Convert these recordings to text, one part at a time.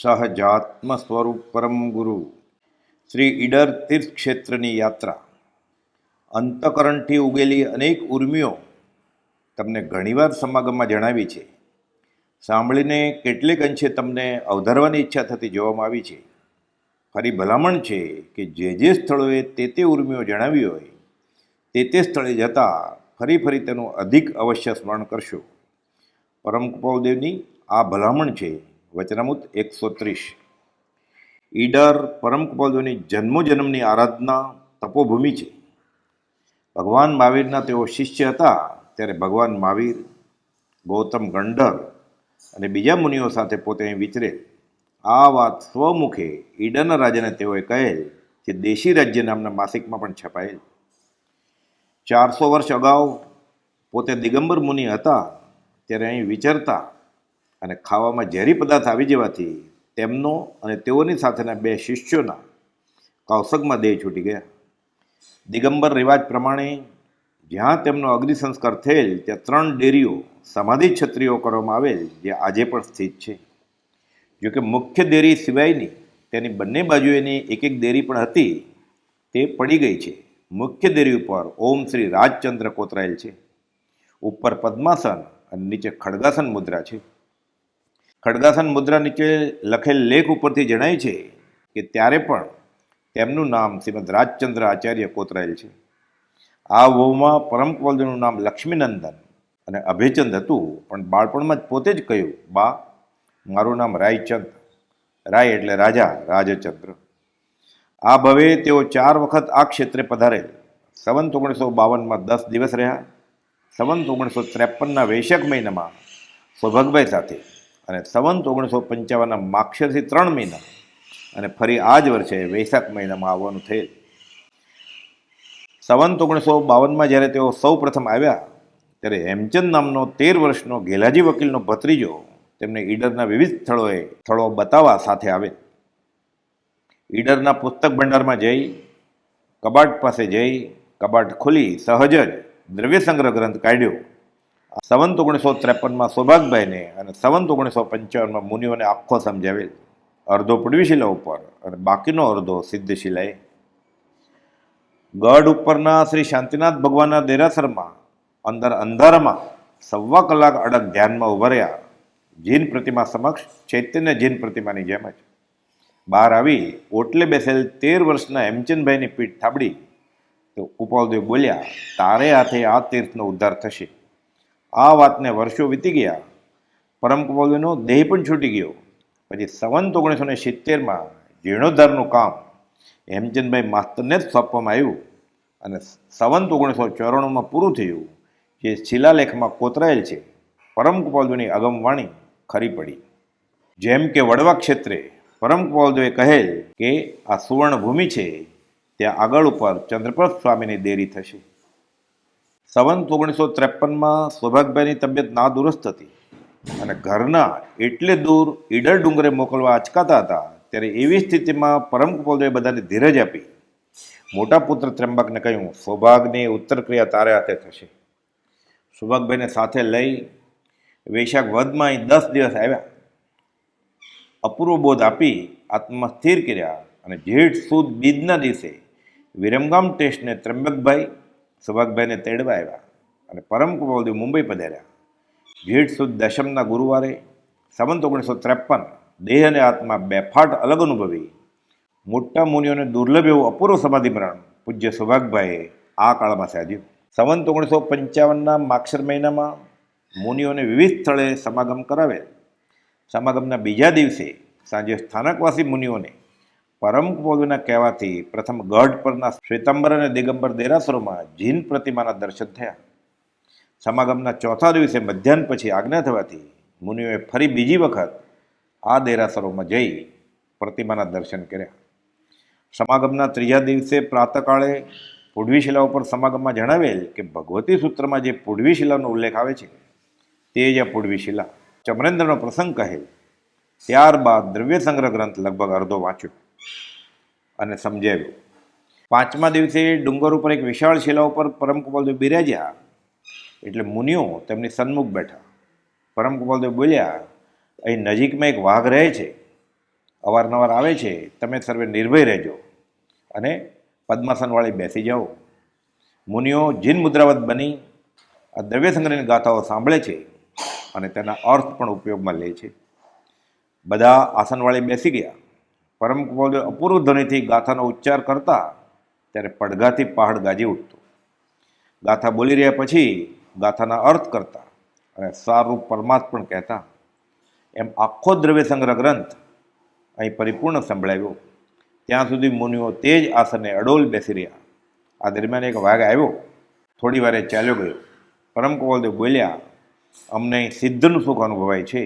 સહજાત્મ સ્વરૂપ પરમ ગુરુ શ્રી ઈડર તીર્થ ક્ષેત્રની યાત્રા અંતકરણથી ઉગેલી અનેક ઉર્મિઓ તમને ઘણીવાર સમાગમમાં જણાવી છે। સાંભળીને કેટલેક અંશે તમને અવધારવાની ઈચ્છા થતી જોવામાં આવી છે। ફરી ભલામણ છે કે જે જે સ્થળોએ તે તે ઉર્મિઓ જણાવી હોય, તે તે સ્થળે જતાં ફરી ફરી તેનું અધિક અવશ્ય સ્મરણ કરશો। પરમ કૃપાલદેવની આ ભલામણ છે વચનામૃત એકસો ત્રીસ. ઈડર પરમ કૃપાલજોની જન્મો જન્મની આરાધના તપોભૂમિ છે. ભગવાન મહાવીરના તેઓ શિષ્ય હતા, ત્યારે ભગવાન મહાવીર, ગૌતમ ગંડર અને બીજા મુનિઓ સાથે પોતે અહીં વિચરે. આ વાત સ્વમુખે ઈડરના રાજાને તેઓએ કહેલ, જે દેશી રાજ્ય નામના માસિકમાં પણ છપાયેલ. ચારસો વર્ષ અગાઉ પોતે દિગંબર મુનિ હતા, ત્યારે અહીં વિચરતા અને ખાવામાં ઝેરી પદાર્થ આવી જવાથી તેમનો અને તેઓની સાથેના બે શિષ્યોના કૌશકમાં દેહ છૂટી ગયા. દિગંબર રિવાજ પ્રમાણે જ્યાં તેમનો અગ્નિ સંસ્કાર થયેલ, ત્યાં ત્રણ ડેરીઓ, સમાધિ છત્રીઓ કરવામાં આવેલ, જે આજે પણ સ્થિત છે. જોકે મુખ્ય દેરી સિવાયની તેની બંને બાજુએની એક એક દેરી પણ હતી, તે પડી ગઈ છે. મુખ્ય દેરી ઉપર ઓમ શ્રી રાજચંદ્ર કોતરાયેલ છે. ઉપર પદ્માસન અને નીચે ખડગાસન મુદ્રા છે. ખડગાસન મુદ્રા નીચે લખેલ લેખ ઉપરથી જણાય છે કે ત્યારે પણ તેમનું નામ શ્રીમદ રાજચંદ્ર આચાર્ય કોતરાયેલ છે. આ વહુમાં પરમ કવલદેવનું નામ લક્ષ્મીનંદન અને અભયચંદ હતું, પણ બાળપણમાં જ પોતે જ કહ્યું, બા, મારું નામ રાયચંદ. રાય એટલે રાજા, રાજચંદ્ર. આ ભવે તેઓ ચાર વખત આ ક્ષેત્રે પધારેલ. સંવંત ઓગણીસો બાવનમાં દસ દિવસ રહ્યા. સંવંત ઓગણીસો ત્રેપનના વૈશાખ મહિનામાં સૌભગભાઈ સાથે અને સંવંત ઓગણીસો પંચાવનના માક્ષરથી ત્રણ મહિના. અને ફરી આ જ વર્ષે વૈશાખ મહિનામાં આવવાનું થયેલ. સંવંત ઓગણીસો બાવનમાં જ્યારે તેઓ સૌ પ્રથમ આવ્યા, ત્યારે હેમચંદ નામનો તેર વર્ષનો ગેલાજી વકીલનો ભત્રીજો તેમને ઈડરના વિવિધ સ્થળોએ સ્થળો બતાવવા સાથે આવે ઈડરના પુસ્તક ભંડારમાં જઈ, કબાટ પાસે જઈ, કબાટ ખોલી, સહજ જ દ્રવ્ય સંગ્રહ ગ્રંથ કાઢ્યો. સંવંત ઓગણીસો ત્રેપનમાં સૌભાગભાઈને અને સંવંત ઓગણીસો પંચાવનમાં મુનિઓને આખો સમજાવેલ અર્ધો પૂર્વી શિલા ઉપર અને બાકીનો અર્ધો સિદ્ધશિલાએ ગઢ ઉપરના શ્રી શાંતિનાથ ભગવાનના દેરાસરમાં, અંદર અંધારામાં સવા કલાક અડગ ધ્યાનમાં ઊભા રહ્યા. જીન પ્રતિમા સમક્ષ ચૈતન્ય જીન પ્રતિમાની જેમ જ. બહાર આવી ઓટલે બેસેલ તેર વર્ષના હેમચંદભાઈની પીઠ થાબડી. તો કુપાલદેવ બોલ્યા, તારે હાથે આ તીર્થનો ઉદ્ધાર થશે. આ વાતને વર્ષો વીતી ગયા. પરમ કુપાલદેવનો દેહ પણ છૂટી ગયો. પછી સંવંત ઓગણીસો ને સિત્તેરમાં જીર્ણોદ્ધારનું કામ હેમચંદભાઈ માસ્તરને જ સોંપવામાં આવ્યું અને સંવંત ઓગણીસો ચોરાણુંમાં પૂરું થયું જે શિલાલેખમાં કોતરાયેલ છે. પરમ કુપાલદેવની અગમવાણી ખરી પડી. જેમ કે વડવા ક્ષેત્રે પરમ કુપાલદેવે કહેલ કે આ સુવર્ણભૂમિ છે, ત્યાં આગળ ઉપર ચંદ્રપ્રભ સ્વામીની દેરી થશે. સંવંત ઓગણીસો ત્રેપનમાં સૌભાગભાઈની તબિયત નાદુરસ્ત હતી. અને ઘરના એટલે દૂર ઈડર ડુંગરે મોકલવા અચકાતા હતા, ત્યારે એવી સ્થિતિમાં પરમ કુપાલદેવે બધાને ધીરજ આપી. મોટા પુત્ર ત્રંબકને કહ્યું સૌભાગની ઉત્તર ક્રિયા તારે હાથે થશે. સૌભાગભાઈને સાથે લઈ વૈશાખ વધમાં અહીં દસ દિવસ આવ્યા. અપૂર્વ બોધ આપી આત્મા સ્થિર કર્યા અને જેઠ સુદ બીજના દિવસે વિરમગામ ટેસ્ટને ત્રંબકભાઈ સૌભાગભાઈને તેડવા આવ્યા અને પરમ કુપાલદેવ મુંબઈ પધાર્યા. જેઠ સુદ દશમના ગુરુવારે સંવંત ઓગણીસો ત્રેપન દેહ અને આત્મા બેફાટ અલગ અનુભવી. મોટા મુનિઓને દુર્લભ એવું અપૂર્વ સમાધિ પૂજ્ય સુભાગભાઈએ આ કાળમાં સાધ્યું. સંવંત ઓગણીસો પંચાવનના માક્ષર મહિનામાં મુનિઓને વિવિધ સ્થળે સમાગમ કરાવેલ. સમાગમના બીજા દિવસે સાંજે સ્થાનકવાસી મુનિઓને પરમ કુપોલના કહેવાથી પ્રથમ ગઢ પરના શ્વેતંબર અને દિગંબર દેરાસરોમાં જીન પ્રતિમાના દર્શન થયા. સમાગમના ચોથા દિવસે મધ્યાહન પછી આજ્ઞા થવાથી મુનિઓએ ફરી બીજી વખત આ દેરાસરોમાં જઈ પ્રતિમાના દર્શન કર્યા. સમાગમના ત્રીજા દિવસે પ્રાતકાળે પૂર્વી શિલા ઉપર સમાગમમાં જણાવેલ કે ભગવતી સૂત્રમાં જે પૂર્વી શિલાનો ઉલ્લેખ આવે છે, તે જ આ પૂર્વી શિલા ચમરેન્દ્રનો પ્રસંગ કહેલ. ત્યારબાદ દ્રવ્ય સંગ્રહ ગ્રંથ લગભગ અડધો વાંચ્યો. અને સમજાવ્યું પાંચમા દિવસે ડુંગર ઉપર એક વિશાળ શિલા ઉપર પરમ કુપાલદેવ બિરાજ્યા. એટલે મુનિઓ તેમની સન્મુખ બેઠા. પરમ કુપાલદેવ બોલ્યા, અહીં નજીકમાં એક વાઘ રહે છે. અવારનવાર આવે છે. તમે સર્વે નિર્ભય રહેજો અને પદ્માસનવાળી બેસી જાઓ. મુનિઓ જીન મુદ્રાવત બની, આ દ્રવ્ય સંગ્રહની ગાથાઓ સાંભળે છે અને તેના અર્થ પણ ઉપયોગમાં લે છે. બધા આસનવાળી બેસી ગયા. પરમ કુમાર અપૂર્વ ધ્વનિથી ગાથાનો ઉચ્ચાર કરતા ત્યારે પડઘાથી પહાડ ગાજી ઉઠતો. ગાથા બોલી રહ્યા પછી ગાથાના અર્થ કરતા અને સારું પરમાર્થ પણ કહેતા, એમ આખો દ્રવ્ય સંગ્રહ ગ્રંથ અહીં પરિપૂર્ણ સંભળાવ્યો. ત્યાં સુધી મુનિઓ તે જ આસને અડોલ બેસી રહ્યા. આ દરમિયાન એક વાઘ આવ્યો. થોડી વારે ચાલ્યો ગયો. પરમ કુવલદેવ બોલ્યા, અમને સિદ્ધનું સુખ અનુભવાય છે.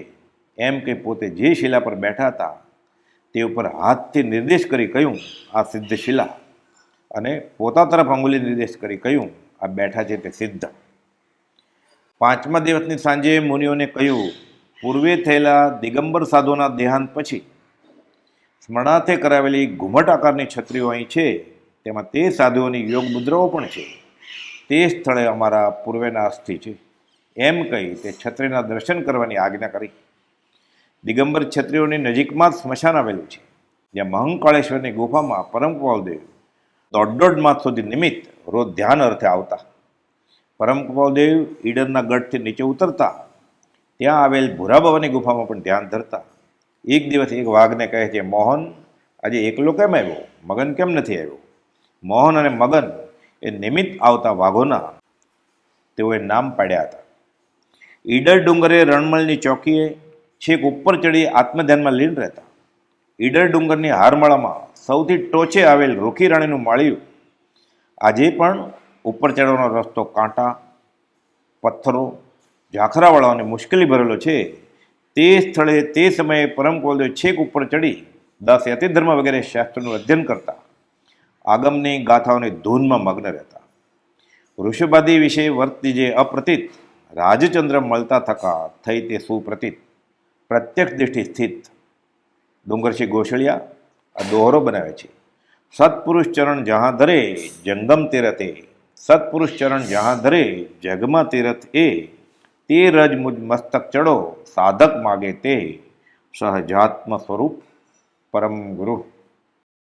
એમ કે પોતે જે શિલા પર બેઠા હતા તે ઉપર હાથથી નિર્દેશ કરી કહ્યું, આ સિદ્ધ શિલા અને પોતા તરફ અંગુલી નિર્દેશ કરી કહ્યું, આ બેઠા છે તે સિદ્ધ. પાંચમા દિવસની સાંજે મુનિઓને કહ્યું, પૂર્વે થયેલા દિગંબર સાધુના દેહાંત પછી સ્મરણાર્થે કરાવેલી ઘુમટ આકારની છત્રીઓ અહીં છે. તેમાં તે સાધુઓની યોગ મુદ્રાઓ પણ છે. તે સ્થળે અમારા પૂર્વેના અસ્થિ છે. એમ કહી તે છત્રીના દર્શન કરવાની આજ્ઞા કરી. દિગંબર છત્રીઓની નજીકમાં જ સ્મશાન આવેલું છે. જ્યાં મહંકાળેશ્વરની ગુફામાં પરમ કુવાલદેવ દોઢ દોઢ માસ સુધી નિમિત્ત રોજ ધ્યાન અર્થે આવતા. પરમ કુવાલદેવ ઈડરના ગઢથી નીચે ઉતરતા, ત્યાં આવેલ ભૂરા બાબાની ગુફામાં પણ ધ્યાન ધરતા. એક દિવસ એક વાઘને કહે છે, મોહન, આજે એકલો કેમ આવ્યો? મગન કેમ નથી આવ્યો? મોહન અને મગન એ નિમિત્ત આવતા વાઘોના તેઓએ નામ પાડ્યા હતા. ઈડર ડુંગરે રણમલની ચોકીએ છેક ઉપર ચડી આત્મધ્યાનમાં લીન રહેતા. ઈડર ડુંગરની હારમાળામાં સૌથી ટોચે આવેલ રૂખી રાણીનું માળિયું. આજે પણ ઉપર ચડવાનો રસ્તો કાંટા, પથ્થરો ઝાખરાવાળો અને મુશ્કેલી ભરેલો છે. તે સ્થળે તે સમયે પરમ કુલદેવ છેક ઉપર ચડી દસ યતિધર્મ વગેરે શાસ્ત્રોનું અધ્યયન કરતા. આગમની ગાથાઓની ધૂનમાં મગ્ન રહેતા. વૃષભાદી વિશે વર્તતી જે અપ્રતીત, રાજચંદ્ર મળતા થકા થઈ તે સુપ્રતીત. પ્રત્યક્ષ દૃષ્ટિ સ્થિત. ડુંગરસિંહ ગોસળિયા આ દોહરો બનાવે છે. સત્પુરુષ ચરણ જહાં ધરે જંગમ તીરથે. સત્પુરુષ ચરણ જહાં ધરે જગમાં તીરથ. એ તે રજ મુજ મસ્તક ચડો, સાધક માગે તે. સહજાત્મ સ્વરૂપ પરમ ગુરુ.